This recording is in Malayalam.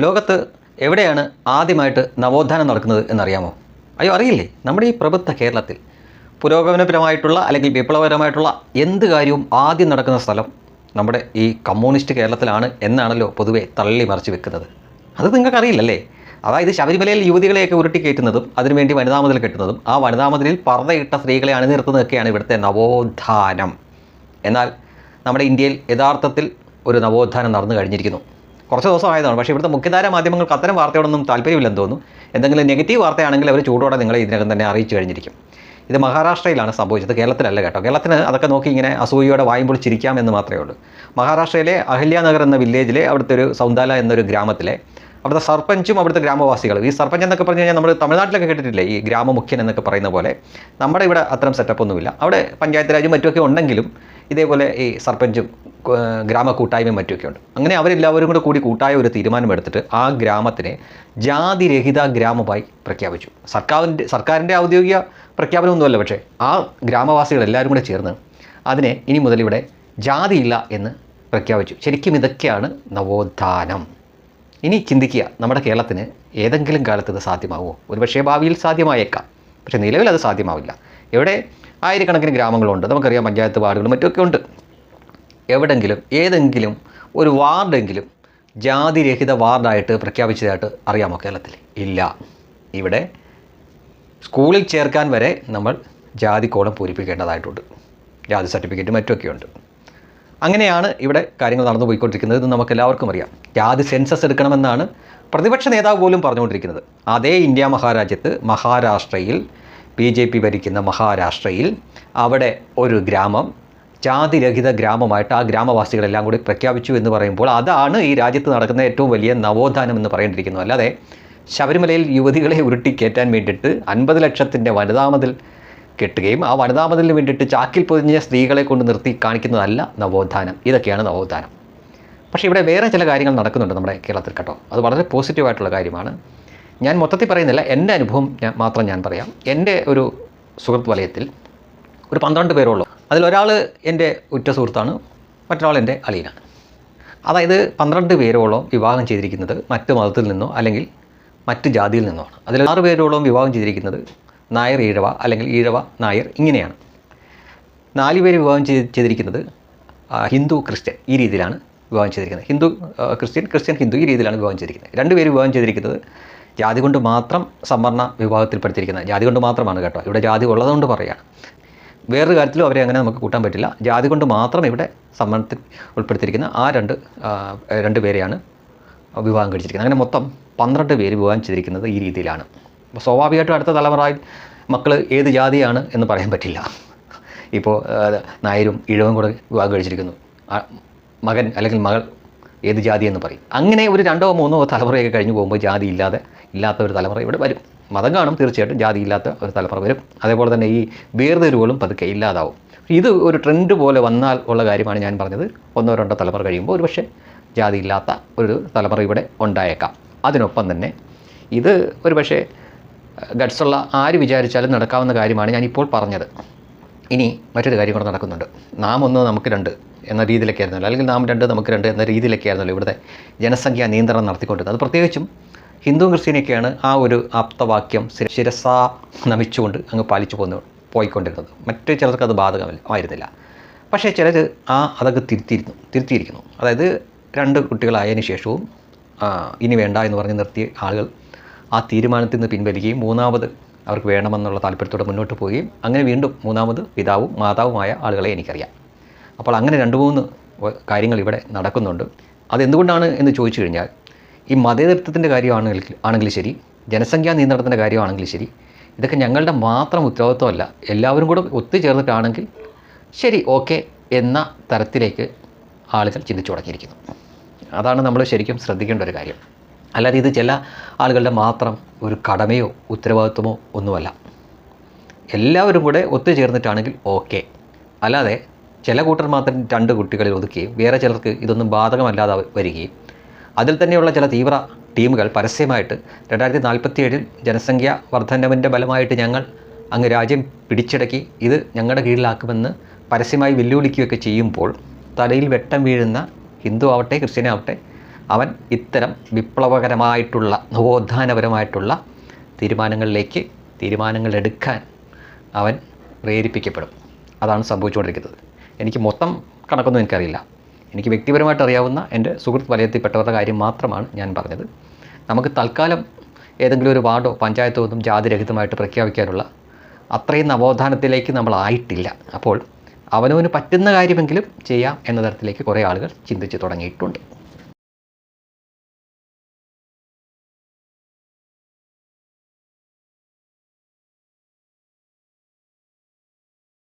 ലോകത്ത് എവിടെയാണ് ആദ്യമായിട്ട് നവോത്ഥാനം നടക്കുന്നത് എന്നറിയാമോ? അയ്യോ അറിയില്ലേ? നമ്മുടെ ഈ പ്രബുദ്ധ കേരളത്തിൽ പുരോഗമനപരമായിട്ടുള്ള അല്ലെങ്കിൽ വിപ്ലവപരമായിട്ടുള്ള എന്ത് കാര്യവും ആദ്യം നടക്കുന്ന സ്ഥലം നമ്മുടെ ഈ കമ്മ്യൂണിസ്റ്റ് കേരളത്തിലാണ് എന്നാണല്ലോ പൊതുവെ തള്ളി മറിച്ച് വെക്കുന്നത്. അത് നിങ്ങൾക്കറിയില്ലല്ലേ? അതായത് ശബരിമലയിൽ യുവതികളെയൊക്കെ ഉരുട്ടി കയറ്റുന്നതും അതിനുവേണ്ടി വനിതാമതിൽ കെട്ടുന്നതും ആ വനിതാമതിലിൽ പർദ്ദയിട്ട സ്ത്രീകളെ അണിനിർത്തുന്നതൊക്കെയാണ് ഇവിടുത്തെ നവോത്ഥാനം. എന്നാൽ നമ്മുടെ ഇന്ത്യയിൽ യഥാർത്ഥത്തിൽ ഒരു നവോത്ഥാനം നടന്നു കഴിഞ്ഞിരിക്കുന്നു. കുറച്ച് ദിവസമായതാണ്. പക്ഷേ ഇവിടുത്തെ മുഖ്യധാര മാധ്യമങ്ങൾക്ക് അത്തരം വാർത്തയോടൊന്നും താല്പര്യമില്ലെന്ന് തോന്നുന്നു. എന്തെങ്കിലും നെഗറ്റീവ് വാർത്തയാണെങ്കിൽ അവർ ചൂടോടെ നിങ്ങളെ ഇതിനകം തന്നെ അറിയിച്ചു കഴിഞ്ഞിരിക്കും. ഇത് മഹാരാഷ്ട്രയിലാണ് സംഭവിച്ചത്. കേരളത്തിലല്ല കേട്ടോ. കേരളത്തിന് അതൊക്കെ നോക്കി ഇങ്ങനെ അസൂയയോടെ പൊളിച്ചിരിക്കാം എന്ന് മാത്രമേ ഉള്ളൂ. മഹാരാഷ്ട്രയിലെ അഹല്യാനഗർ എന്ന വില്ലേജിലെ അവിടുത്തെ ഒരു സൗന്ദാല എന്നൊരു ഗ്രാമത്തിലെ അവിടുത്തെ സർപ്പഞ്ചും അവിടുത്തെ ഗ്രാമവാസികളും. ഈ സർപ്പഞ്ച് എന്നൊക്കെ പറഞ്ഞു കഴിഞ്ഞാൽ നമ്മൾ തമിഴ്നാട്ടിലൊക്കെ കേട്ടിട്ടില്ലേ? ഈ ഗ്രാമമുഖ്യൻ എന്നൊക്കെ പറയുന്ന പോലെ നമ്മുടെ ഇവിടെ അത്തരം സെറ്റപ്പ് ഒന്നുമില്ല. അവിടെ പഞ്ചായത്ത് രാജും മറ്റുമൊക്കെ ഉണ്ടെങ്കിലും ഇതേപോലെ ഈ സർപ്പഞ്ചും ഗ്രാമ കൂട്ടായ്മയും മറ്റുമൊക്കെ ഉണ്ട്. അങ്ങനെ അവരെല്ലാവരും കൂടെ കൂടി കൂട്ടായ ഒരു തീരുമാനമെടുത്തിട്ട് ആ ഗ്രാമത്തിനെ ജാതിരഹിത ഗ്രാമമായി പ്രഖ്യാപിച്ചു. സർക്കാരിന്റെ സർക്കാരിന്റെ ഔദ്യോഗിക പ്രഖ്യാപനമൊന്നുമല്ല പക്ഷേ ആ ഗ്രാമവാസികൾ എല്ലാവരും കൂടെ ചേർന്ന് അതിനെ ഇനി മുതൽ ഇവിടെ ജാതിയില്ല എന്ന് പ്രഖ്യാപിച്ചു. ശരിക്കും ഇതൊക്കെയാണ് നവോത്ഥാനം. ഇനി ചിന്തിക്കുക നമ്മുടെ കേരളത്തിന് ഏതെങ്കിലും കാലത്ത് ഇത് സാധ്യമാവുമോ? ഒരുപക്ഷേ ഭാവിയിൽ സാധ്യമായേക്കാം പക്ഷേ നിലവിൽ അത് സാധ്യമാവില്ല. എവിടെ ആയിരക്കണക്കിന് ഗ്രാമങ്ങളുണ്ട് നമുക്കറിയാം പഞ്ചായത്ത് വാർഡുകളും മറ്റുമൊക്കെ ഉണ്ട്. എവിടെങ്കിലും ഏതെങ്കിലും ഒരു വാർഡെങ്കിലും ജാതിരഹിത വാർഡായിട്ട് പ്രഖ്യാപിച്ചതായിട്ട് അറിയാമോ കേരളത്തിൽ? ഇല്ല. ഇവിടെ സ്കൂളിൽ ചേർക്കാൻ വരെ നമ്മൾ ജാതി കോളം പൂരിപ്പിക്കേണ്ടതായിട്ടുണ്ട്. ജാതി സർട്ടിഫിക്കറ്റ് മറ്റുമൊക്കെ ഉണ്ട് അങ്ങനെയാണ് ഇവിടെ കാര്യങ്ങൾ നടന്നു പോയിക്കൊണ്ടിരിക്കുന്നത് ഇത് നമുക്ക് എല്ലാവർക്കും അറിയാം. ജാതി സെൻസസ് എടുക്കണമെന്നാണ് പ്രതിപക്ഷ നേതാവ് പോലും പറഞ്ഞുകൊണ്ടിരിക്കുന്നത്. അതേ ഇന്ത്യ മഹാരാജ്യത്ത് മഹാരാഷ്ട്രയിൽ ബി ജെ പി ഭരിക്കുന്ന മഹാരാഷ്ട്രയിൽ അവിടെ ഒരു ഗ്രാമം ജാതിരഹിത ഗ്രാമമായിട്ട് ആ ഗ്രാമവാസികളെല്ലാം കൂടി പ്രഖ്യാപിച്ചു എന്ന് പറയുമ്പോൾ അതാണ് ഈ രാജ്യത്ത് നടക്കുന്ന ഏറ്റവും വലിയ നവോത്ഥാനം എന്ന് പറയേണ്ടിയിരിക്കുന്നു. അല്ലാതെ ശബരിമലയിൽ യുവതികളെ ഉരുട്ടി കയറ്റാൻ വേണ്ടിയിട്ട് അൻപത് ലക്ഷത്തിന്റെ വനിതാമതിൽ കെട്ടുകയും ആ വനിതാമതിലിന് വേണ്ടിയിട്ട് ചാക്കിൽ പൊതിഞ്ഞ സ്ത്രീകളെ കൊണ്ട് നിർത്തി കാണിക്കുന്നതല്ല നവോത്ഥാനം. ഇതൊക്കെയാണ് നവോത്ഥാനം. പക്ഷേ ഇവിടെ വേറെ ചില കാര്യങ്ങൾ നടക്കുന്നുണ്ട് നമ്മുടെ കേരളത്തിൽ കേട്ടോ. അത് വളരെ പോസിറ്റീവായിട്ടുള്ള കാര്യമാണ്. ഞാൻ മൊത്തത്തിൽ പറയുന്നില്ല. എന്റെ അനുഭവം ഞാൻ മാത്രം ഞാൻ പറയാം. എന്റെ ഒരു സുഹൃത്ത് വലയത്തിൽ ഒരു പന്ത്രണ്ട് പേരോളം അതിലൊരാൾ എന്റെ ഉറ്റ സുഹൃത്താണ് മറ്റൊരാൾ എന്റെ അളിയനാണ്. അതായത് പന്ത്രണ്ട് പേരോളം വിവാഹം ചെയ്തിരിക്കുന്നത് മറ്റ് മതത്തിൽ നിന്നോ അല്ലെങ്കിൽ മറ്റ് ജാതിയിൽ നിന്നോ ആണ്. അതിൽ ആറ് പേരോളം വിവാഹം ചെയ്തിരിക്കുന്നത് നായർ ഈഴവ അല്ലെങ്കിൽ ഈഴവ നായർ ഇങ്ങനെയാണ്. നാല് പേര് വിവാഹം ചെയ്ത് ചെയ്തിരിക്കുന്നത് ഹിന്ദു ക്രിസ്ത്യൻ ഈ രീതിയിലാണ് വിവാഹം ചെയ്തിരിക്കുന്നത്. ഹിന്ദു ക്രിസ്ത്യൻ ക്രിസ്ത്യൻ ഹിന്ദു ഈ രീതിയിലാണ് വിവാഹം ചെയ്തിരിക്കുന്നത്. രണ്ട് പേര് വിവാഹം ചെയ്തിരിക്കുന്നത് ജാതി കൊണ്ട് മാത്രം സംവരണ വിഭാഗത്തിൽപ്പെടുത്തിയിരിക്കുന്നത് ജാതി കൊണ്ട് മാത്രമാണ് കേട്ടോ. ഇവിടെ ജാതി ഉള്ളതുകൊണ്ട് പറയുകയാണ് വേറൊരു കാര്യത്തിലും അവരെ അങ്ങനെ നമുക്ക് കൂട്ടാൻ പറ്റില്ല. ജാതി കൊണ്ട് മാത്രം ഇവിടെ സംവരണത്തിൽ ഉൾപ്പെടുത്തിയിരിക്കുന്ന ആ രണ്ട് രണ്ട് പേരെയാണ് വിവാഹം കഴിച്ചിരിക്കുന്നത്. അങ്ങനെ മൊത്തം പന്ത്രണ്ട് പേര് വിവാഹം ചെയ്തിരിക്കുന്നത് ഈ രീതിയിലാണ്. അപ്പോൾ സ്വാഭാവികമായിട്ടും അടുത്ത തലമുറയിൽ മക്കൾ ഏത് ജാതിയാണ് എന്ന് പറയാൻ പറ്റില്ല. ഇപ്പോൾ നായരും ഇഴവും കൂടെ വിവാഹം കഴിച്ചിരിക്കുന്നു. മകൻ അല്ലെങ്കിൽ മകൾ ഏത് ജാതി എന്ന് പറയും. അങ്ങനെ ഒരു രണ്ടോ മൂന്നോ തലമുറയൊക്കെ കഴിഞ്ഞ് പോകുമ്പോൾ ജാതി ഇല്ലാതെ ഇല്ലാത്ത ഒരു തലമുറ ഇവിടെ വരും. മതം കാണും തീർച്ചയായിട്ടും. ജാതിയില്ലാത്ത ഒരു തലമുറ വരും. അതേപോലെ തന്നെ ഈ വേർതിരിവുകളും പതുക്കെ ഇല്ലാതാവും. ഇത് ഒരു ട്രെൻഡ് പോലെ വന്നാൽ ഉള്ള കാര്യമാണ് ഞാൻ പറഞ്ഞത്. ഒന്നോ രണ്ടോ തലമുറ കഴിയുമ്പോൾ ഒരു പക്ഷേ ജാതി ഇല്ലാത്ത ഒരു തലമുറ ഇവിടെ ഉണ്ടായേക്കാം. അതിനൊപ്പം തന്നെ ഇത് ഒരു പക്ഷേ ഗഡ്സുള്ള ആര് വിചാരിച്ചാലും നടക്കാവുന്ന കാര്യമാണ് ഞാനിപ്പോൾ പറഞ്ഞത്. ഇനി മറ്റൊരു കാര്യം കൂടെ നടക്കുന്നുണ്ട്. നാം ഒന്ന് നമുക്ക് രണ്ട് എന്ന രീതിയിലൊക്കെ ആയിരുന്നല്ലോ അല്ലെങ്കിൽ നാം രണ്ട് നമുക്ക് രണ്ട് എന്ന രീതിയിലൊക്കെ ആയിരുന്നല്ലോ ഇവിടുത്തെ ജനസംഖ്യാ നിയന്ത്രണം നടത്തിക്കൊണ്ടിരുന്നത്. അത് പ്രത്യേകിച്ചും ഹിന്ദു ക്രിസ്ത്യനൊക്കെയാണ് ആ ഒരു ആപ്തവാക്യം ശിരസ നമിച്ചുകൊണ്ട് അങ്ങ് പാലിച്ചു പോന്നു പോയിക്കൊണ്ടിരുന്നത്. മറ്റു ചിലർക്ക് അത് ബാധകമല്ല ആയിരുന്നില്ല പക്ഷേ ചിലർ ആ അതൊക്കെ തിരുത്തിയിരുന്നു തിരുത്തിയിരിക്കുന്നു. അതായത് രണ്ട് കുട്ടികളായതിനു ശേഷവും ഇനി വേണ്ട എന്ന് പറഞ്ഞ് നിർത്തിയ ആളുകൾ ആ തീരുമാനത്തിൽ നിന്ന് പിൻവലിക്കുകയും മൂന്നാമത് അവർക്ക് വേണമെന്നുള്ള താല്പര്യത്തോടെ മുന്നോട്ട് പോവുകയും അങ്ങനെ വീണ്ടും മൂന്നാമത് പിതാവും മാതാവുമായ ആളുകളെ എനിക്കറിയാം. അപ്പോൾ അങ്ങനെ രണ്ട് മൂന്ന് കാര്യങ്ങൾ ഇവിടെ നടക്കുന്നുണ്ട്. അതെന്തുകൊണ്ടാണ് എന്ന് ചോദിച്ചു കഴിഞ്ഞാൽ ഈ മതേതരത്വത്തിന്റെ കാര്യമാണെങ്കിൽ ആണെങ്കിലും ശരി ജനസംഖ്യാ നിയന്ത്രണത്തിന്റെ കാര്യമാണെങ്കിലും ശരി ഇതൊക്കെ ഞങ്ങളുടെ മാത്രം ഉത്തരവാദിത്വമല്ല. എല്ലാവരും കൂടെ ഒത്തുചേർന്നിട്ടാണെങ്കിൽ ശരി ഓക്കെ എന്ന തരത്തിലേക്ക് ആളുകൾ ചിന്തിച്ചു തുടങ്ങിയിരിക്കുന്നു. അതാണ് നമ്മൾ ശരിക്കും ശ്രദ്ധിക്കേണ്ട ഒരു കാര്യം. അല്ലാതെ ഇത് ചില ആളുകളുടെ മാത്രം ഒരു കടമയോ ഉത്തരവാദിത്വമോ ഒന്നുമല്ല. എല്ലാവരും കൂടെ ഒത്തുചേർന്നിട്ടാണെങ്കിൽ ഓക്കെ. അല്ലാതെ ചില കൂട്ടർ മാത്രം രണ്ട് കുട്ടികളിൽ ഒതുക്കുകയും വേറെ ചിലർക്ക് ഇതൊന്നും ബാധകമല്ലാതെ വരികയും അതിൽ തന്നെയുള്ള ചില തീവ്ര ടീമുകൾ പരസ്യമായിട്ട് രണ്ടായിരത്തി നാൽപ്പത്തി ഏഴിൽ ജനസംഖ്യ വർധനവിന്റെ ഫലമായിട്ട് ഞങ്ങൾ അങ്ങ് രാജ്യം പിടിച്ചടക്കി ഇത് ഞങ്ങളുടെ കീഴിലാക്കുമെന്ന് പരസ്യമായി വെല്ലുവിളിക്കുകയൊക്കെ ചെയ്യുമ്പോൾ തലയിൽ വെട്ടം വീഴുന്ന ഹിന്ദു ആവട്ടെ ക്രിസ്ത്യനാവട്ടെ അവൻ ഇത്തരം വിപ്ലവകരമായിട്ടുള്ള നവോത്ഥാനപരമായിട്ടുള്ള തീരുമാനങ്ങളിലേക്ക് തീരുമാനങ്ങൾ എടുക്കാൻ അവൻ പ്രേരിപ്പിക്കപ്പെടും. അതാണ് സംഭവിച്ചുകൊണ്ടിരിക്കുന്നത്. എനിക്ക് മൊത്തം കണക്കൊന്നും എനിക്കറിയില്ല. എനിക്ക് വ്യക്തിപരമായിട്ട് അറിയാവുന്ന എന്റെ സുഹൃത്ത് വലയത്തിൽപ്പെട്ടവരുടെ കാര്യം മാത്രമാണ് ഞാൻ പറഞ്ഞത്. നമുക്ക് തൽക്കാലം ഏതെങ്കിലും ഒരു വാർഡോ പഞ്ചായത്തോ ഒന്നും ജാതിരഹിതമായിട്ട് പ്രഖ്യാപിക്കാനുള്ള അത്രയും നവോത്ഥാനത്തിലേക്ക് നമ്മളായിട്ടില്ല അപ്പോൾ അവനവന് പറ്റുന്ന കാര്യമെങ്കിലും ചെയ്യാം എന്ന തരത്തിലേക്ക് കുറേ ആളുകൾ ചിന്തിച്ച് തുടങ്ങിയിട്ടുണ്ട്.